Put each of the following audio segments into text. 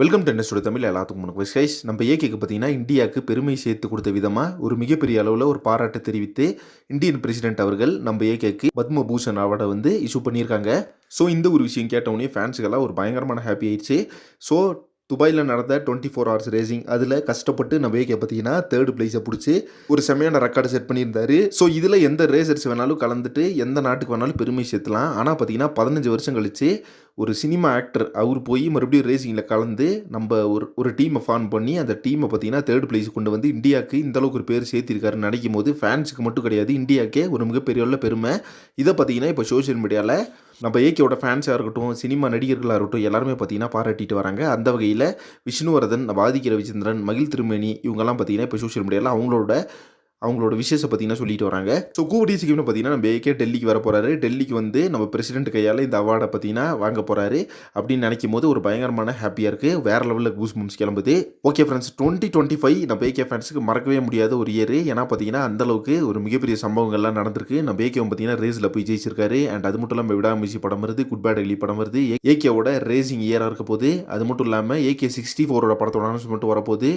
Welcome to டென்னிஸ்டோட Tamil எல்லாத்துக்கும் guys நம்ம ஏகேக்கு பார்த்தீங்கன்னா இந்தியாவுக்கு பெருமை சேர்த்து கொடுத்த விதமாக ஒரு மிகப்பெரிய அளவில் ஒரு பாராட்டு தெரிவித்து இந்தியன் பிரசிடென்ட் அவர்கள் நம்ம ஏகேக்கு பத்மபூஷன் அவார்டை வந்து இஷ்யூ பண்ணியிருக்காங்க. ஸோ இந்த ஒரு விஷயம் கேட்டவுடனே ஃபேன்ஸுக்கெல்லாம் ஒரு பயங்கரமான ஹாப்பி ஆயிடுச்சு. ஸோ துபாயில் நடந்த டுவெண்ட்டி ஃபோர் ஹவர்ஸ் ரேசிங் அதில் கஷ்டப்பட்டு நம்ம ஏகே பார்த்தீங்கன்னா தேர்ட் பிளேஸை பிடிச்சி ஒரு செம்மையான ரெக்கார்டு செட் பண்ணியிருந்தாரு. ஸோ இதில் எந்த ரேசர்ஸ் வேணாலும் கலந்துட்டு எந்த நாட்டுக்கு வேணாலும் பெருமை சேர்த்தலாம். ஆனால் பார்த்தீங்கன்னா பதினஞ்சு வருஷம் கழிச்சு ஒரு சினிமா ஆக்டர் அவர் போய் மறுபடியும் ரேசிங்கில் கலந்து நம்ம ஒரு ஒரு டீமை ஃபார்ம் பண்ணி அந்த டீமை பார்த்தீங்கன்னா தேர்ட் பிளேஸ் கொண்டு வந்து இந்தியாவுக்கு இந்த அளவுக்கு ஒரு பேர் சேர்த்திருக்காருன்னு நினைக்கும் போது ஃபேன்ஸுக்கு மட்டும் கிடையாது இந்தியாவுக்கே ஒரு மிகப்பெரிய உள்ள பெருமை. இதை பார்த்தீங்கன்னா இப்போ சோஷியல் மீடியாவில் நம்ம ஏகேவோட ஃபேன்ஸாக இருக்கட்டும் சினிமா நடிகர்களாக இருக்கட்டும் எல்லாருமே பார்த்தீங்கன்னா பாராட்டிட்டு வராங்க. அந்த வகையில் விஷ்ணுவர்தன் பாதிக்க ரவிச்சந்திரன் மகிழ் திருமேனி இவங்கெல்லாம் பார்த்தீங்கன்னா இப்போ சோஷியல் மீடியாவில் அவங்களோட அவங்களோட விஷயத்தை பார்த்தீங்கன்னா சொல்லிட்டு வராங்க? ஸோ கூடி சீக்கிரம் பார்த்தீங்கன்னா நம்ம ஏகே டெல்லிக்கு வர போகிறாரு டெல்லிக்கு வந்து நம்ம பிரசிடென்ட் கையால் இந்த அவார்டை பார்த்தீங்கன்னா வாங்க போகிறாரு அப்படின்னு நினைக்கும் போது ஒரு பயங்கரமான ஹாப்பியாக இருக்குது வேறு லெவலில் கூஸ் மம்ஸ் கிளம்புது. Okay friends twenty twenty five நம்ம ஏகே ஃபேன்ஸுக்கு மறக்கவே முடியாத ஒரு இயர் ஏன்னா பார்த்தீங்கன்னா அந்தளவுக்கு ஒரு மிகப்பெரிய சம்பவங்கள்லாம் நடந்திருக்கு. நம்ம ஏகேவும் பார்த்தீங்கன்னா ரேஸில் போய் ஜெயிச்சிருக்காரு. அண்ட் அது மட்டும் இல்லாமல் விடாமிசி படம் வருது குட் பேட் அகலி படம் வருது. ஏகேவோட ரேசிங் இயராக இருக்க போது அது மட்டும் இல்லாமல் ஏகே சிக்ஸ்டி ஃபோரோட படத்தோட அனௌன்ஸ்மெண்ட் வரப்போகுது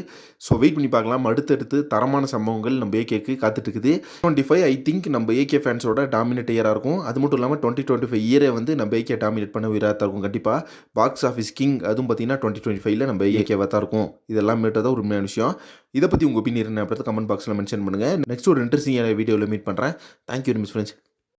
ஸோ வெயிட் பண்ணி பார்க்கலாம். அடுத்தடுத்து தரமான சம்பவங்கள் நம்ம ஏகே ஏகேக்கு காத்துட்டுருக்குது டுவெண்ட்டி ஃபைவ் ஐ திங்க் நம்ம ஏகே ஃபேன்ஸோட டாமினேட் இயராக இருக்கும். அது மட்டும் இல்லாமல் டுவெண்ட்டி டுவெண்ட்டி ஃபைவ் இயரே வந்து நம்ம ஏகே டாமினேட் பண்ண உயிராக தான் இருக்கும் கண்டிப்பாக பாக்ஸ் ஆஃபீஸ் கிங் அதுவும் பார்த்தீங்கன்னா டுவெண்ட்டி டுவெண்ட்டி ஃபைவ்ல நம்ம ஏகேவாக தான் இருக்கும். இதெல்லாம் மீட்டதான் தான் உண்மையான விஷயம். இதை பற்றி உங்கள் ஒப்பீனியன் என்ன கமெண்ட் பாக்ஸில் மென்ஷன் பண்ணுங்கள் நெக்ஸ்ட் ஒரு இன்ட்ரெஸ்டிங்கான வீடியோவில் மீட் பண்ணுறேன் தேங்க்யூ மிஸ் ஃப்ரெண்ட்ஸ்